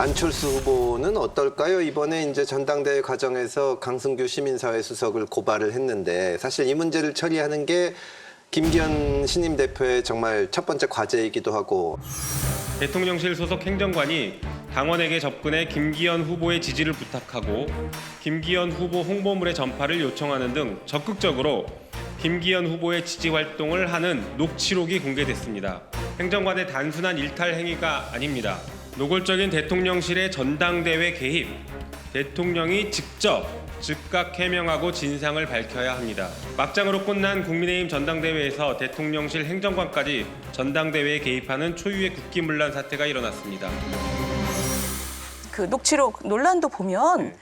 안철수 후보는 어떨까요? 이번에 이제 전당대회 과정에서 강승규 시민사회 수석을 고발을 했는데 사실 이 문제를 처리하는 게 김기현 신임 대표의 정말 첫 번째 과제이기도 하고 대통령실 소속 행정관이 당원에게 접근해 김기현 후보의 지지를 부탁하고 김기현 후보 홍보물의 전파를 요청하는 등 적극적으로 김기현 후보의 지지 활동을 하는 녹취록이 공개됐습니다. 행정관의 단순한 일탈 행위가 아닙니다. 노골적인 대통령실의 전당대회 개입, 대통령이 직접 즉각 해명하고 진상을 밝혀야 합니다. 막장으로 끝난 국민의힘 전당대회에서 대통령실 행정관까지 전당대회에 개입하는 초유의 국기문란 사태가 일어났습니다. 그 녹취록 논란도 보면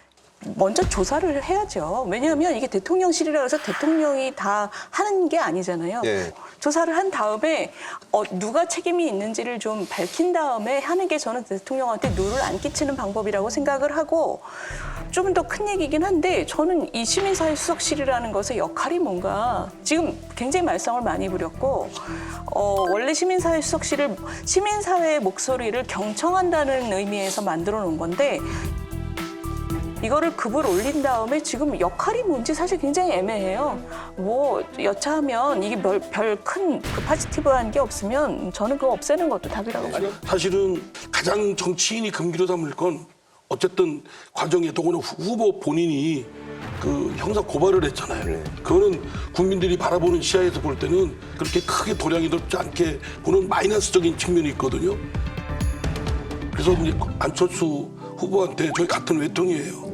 먼저 조사를 해야죠. 왜냐하면 이게 대통령실이라 해서 대통령이 다 하는 게 아니잖아요. 예. 조사를 한 다음에 어, 누가 책임이 있는지를 좀 밝힌 다음에 하는 게 저는 대통령한테 누를 안 끼치는 방법이라고 생각을 하고 좀 더 큰 얘기긴 한데 저는 이 시민사회 수석실이라는 것의 역할이 뭔가 지금 굉장히 말썽을 많이 부렸고 어, 원래 시민사회 수석실을 시민사회의 목소리를 경청한다는 의미에서 만들어 놓은 건데 이거를 급을 올린 다음에 지금 역할이 뭔지 사실 굉장히 애매해요. 뭐 여차하면 이게 별큰 그 파지티브한 게 없으면 저는 그거 없애는 것도 답이라고 봐요. 사실은 가장 정치인이 금기로 삼을 건 어쨌든 과정에 더구나 후- 후보 본인이 그 형사 고발을 했잖아요. 그거는 국민들이 바라보는 시야에서 볼 때는 그렇게 크게 도량이 넓지 않게 보는 마이너스적인 측면이 있거든요. 그래서 이제 안철수 후보한테 저희 같은 외통이에요.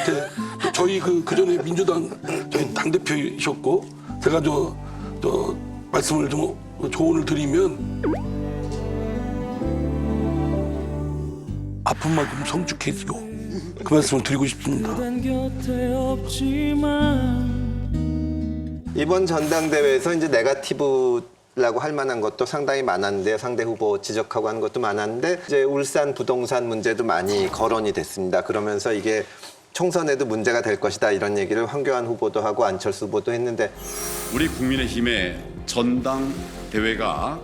한테 저희 그 그전에 민주당 저희 당 대표이셨고 제가 저 저 말씀을 좀 조언을 드리면 아픈 만큼 성숙해지고 그 말씀을 드리고 싶습니다. 이번 전당대회에서 이제 네가티브 라고 할 만한 것도 상당히 많았는데 상대 후보 지적하고 하는 것도 많았는데 이제 울산 부동산 문제도 많이 거론이 됐습니다. 그러면서 이게 총선에도 문제가 될 것이다 이런 얘기를 황교안 후보도 하고 안철수 후보도 했는데 우리 국민의힘의 전당 대회가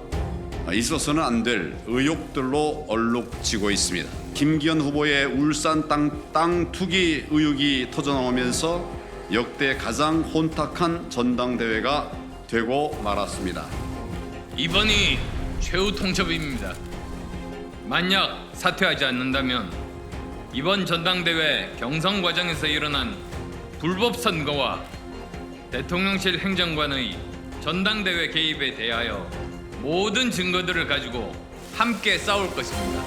있어서는 안 될 의혹들로 얼룩지고 있습니다. 김기현 후보의 울산 땅, 땅 투기 의혹이 터져나오면서 역대 가장 혼탁한 전당대회가 되고 말았습니다. 이번이 최후 통첩입니다. 만약 사퇴하지 않는다면 이번 전당대회 경선 과정에서 일어난 불법 선거와 대통령실 행정관의 전당대회 개입에 대하여 모든 증거들을 가지고 함께 싸울 것입니다.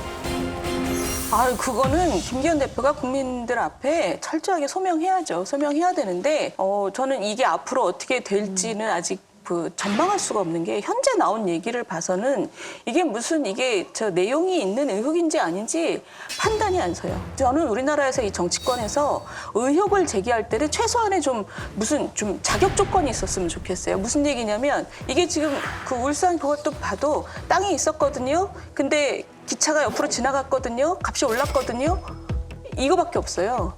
아, 그거는 김기현 대표가 국민들 앞에 철저하게 소명해야죠. 소명해야 되는데, 어, 저는 이게 앞으로 어떻게 될지는 아직 그 전망할 수가 없는 게 현재 나온 얘기를 봐서는 이게 무슨 이게 저 내용이 있는 의혹인지 아닌지 판단이 안 서요. 저는 우리나라에서 이 정치권에서 의혹을 제기할 때는 최소한의 좀 무슨 좀 자격 조건이 있었으면 좋겠어요. 무슨 얘기냐면 이게 지금 그 울산 그것도 봐도 땅이 있었거든요. 근데 기차가 옆으로 지나갔거든요. 값이 올랐거든요. 이거밖에 없어요.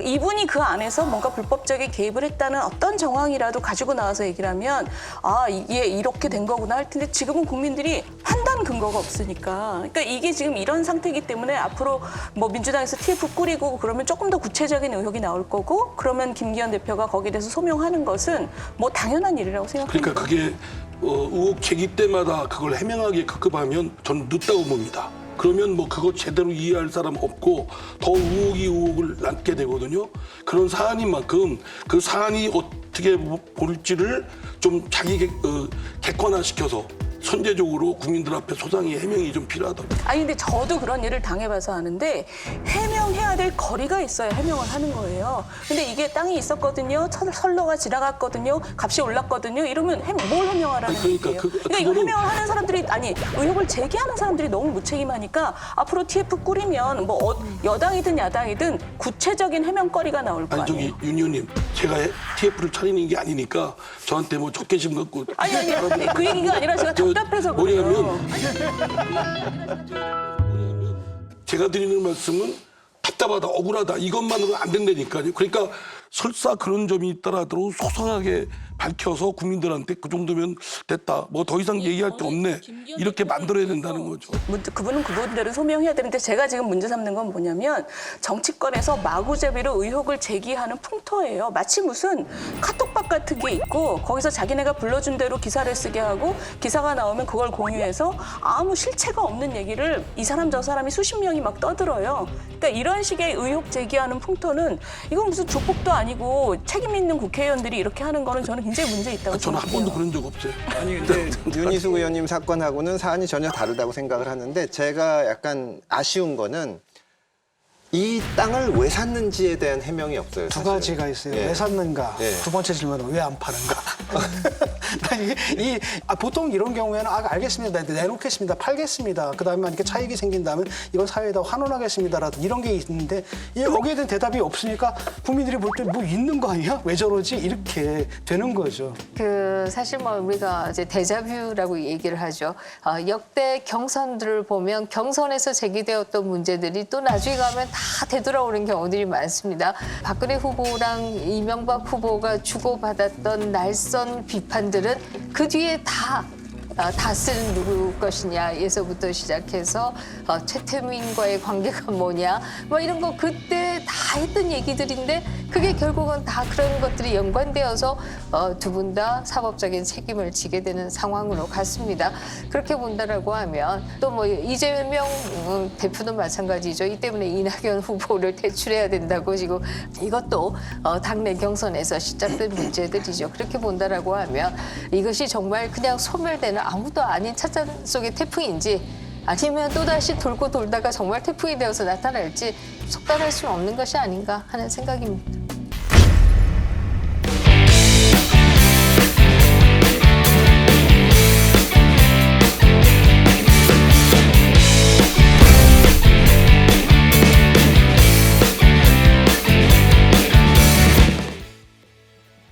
이분이 그 안에서 뭔가 불법적인 개입을 했다는 어떤 정황이라도 가지고 나와서 얘기를 하면 아 이게 이렇게 된 거구나 할 텐데 지금은 국민들이 판단 근거가 없으니까 그러니까 이게 지금 이런 상태이기 때문에 앞으로 뭐 민주당에서 TF 꾸리고 그러면 조금 더 구체적인 의혹이 나올 거고 그러면 김기현 대표가 거기에 대해서 소명하는 것은 뭐 당연한 일이라고 생각합니다. 그러니까 그게 어, 의혹 제기 때마다 그걸 해명하게 급급하면 저는 늦다고 봅니다. 그러면 뭐 그거 제대로 이해할 사람 없고 더 의혹이 의혹을 낳게 되거든요. 그런 사안인 만큼 그 사안이 어떻게 볼지를 좀 자기 객, 어, 객관화시켜서 선제적으로 국민들 앞에 소상히 해명이 좀 필요하다고. 아니 근데 저도 그런 일을 당해봐서 아는데 해명해야 될 거리가 있어야 해명을 하는 거예요. 근데 이게 땅이 있었거든요. 설- 선로가 지나갔거든요. 값이 올랐거든요. 이러면 해, 뭘 해명하라는 아니, 그러니까 얘기예요. 그- 그러니까 이거 그거는- 해명을 하는 사람들이 아니 의혹을 제기하는 사람들이 너무 무책임하니까 앞으로 TF 꾸리면 뭐 어- 여당이든 야당이든 구체적인 해명거리가 나올 거 아니. 저기 윤 의원님 제가 TF를 차리는 게 아니니까 저한테 뭐 적개심 갖고 아니 아니 그 얘기가 아니라 제가 저 답답해서. 뭐냐면 제가 드리는 말씀은 답답하다, 억울하다 이것만으로 안 된다니까요. 그러니까 설사 그런 점이 있더라도 소상하게 밝혀서 국민들한테 그 정도면 됐다. 뭐 더 이상 얘기할 게 없네. 이렇게 만들어야 된다는 거죠. 그분은 그분대로 소명해야 되는데 제가 지금 문제 삼는 건 뭐냐면 정치권에서 마구잡이로 의혹을 제기하는 풍토예요. 마치 무슨 카톡박 같은 게 있고 거기서 자기네가 불러준 대로 기사를 쓰게 하고 기사가 나오면 그걸 공유해서 아무 실체가 없는 얘기를 이 사람 저 사람이 수십 명이 막 떠들어요. 그러니까 이런 식의 의혹 제기하는 풍토는 이건 무슨 조폭도 아니고 책임 있는 국회의원들이 이렇게 하는 거는 저는 굉장히 문제 있다고 저는 한 생각해요. 번도 그런 적 없어요. 아니 근데 윤희숙 의원님 사건하고는 사안이 전혀 다르다고 생각을 하는데 제가 약간 아쉬운 거는 이 땅을 왜 샀는지에 대한 해명이 없어요. 두 사실은. 가지가 있어요. 예. 왜 샀는가? 예. 두 번째 질문은 왜 안 파는가? 이 아, 보통 이런 경우에는 아 알겠습니다. 네, 내놓겠습니다. 팔겠습니다. 그다음에 만약에 차익이 생긴다면 이건 사회에다 환원하겠습니다라든 이런 게 있는데 이 여기에 대한 대답이 없으니까 국민들이 볼 때 뭐 있는 거 아니야? 왜 저러지? 이렇게 되는 거죠. 그 사실 뭐 우리가 이제 데자뷰라고 얘기를 하죠. 어, 역대 경선들을 보면 경선에서 제기되었던 문제들이 또 나중에 가면 다 되돌아오는 경우들이 많습니다. 박근혜 후보랑 이명박 후보가 주고받았던 날선 비판들은 그 뒤에 다 어, 다스는 누구 것이냐에서부터 시작해서 어, 최태민과의 관계가 뭐냐 뭐 이런 거 그때 다 했던 얘기들인데 그게 결국은 다 그런 것들이 연관되어서 어, 두분 다 사법적인 책임을 지게 되는 상황으로 갔습니다. 그렇게 본다라고 하면 또 뭐 이재명 음, 대표도 마찬가지죠. 이 때문에 이낙연 후보를 퇴출해야 된다고 지금 이것도 어, 당내 경선에서 시작된 문제들이죠. 그렇게 본다라고 하면 이것이 정말 그냥 소멸되는 아무도 아닌 차장 속의 태풍인지 아니면 또다시 돌고 돌다가 정말 태풍이 되어서 나타날지 속단할 수는 없는 것이 아닌가 하는 생각입니다.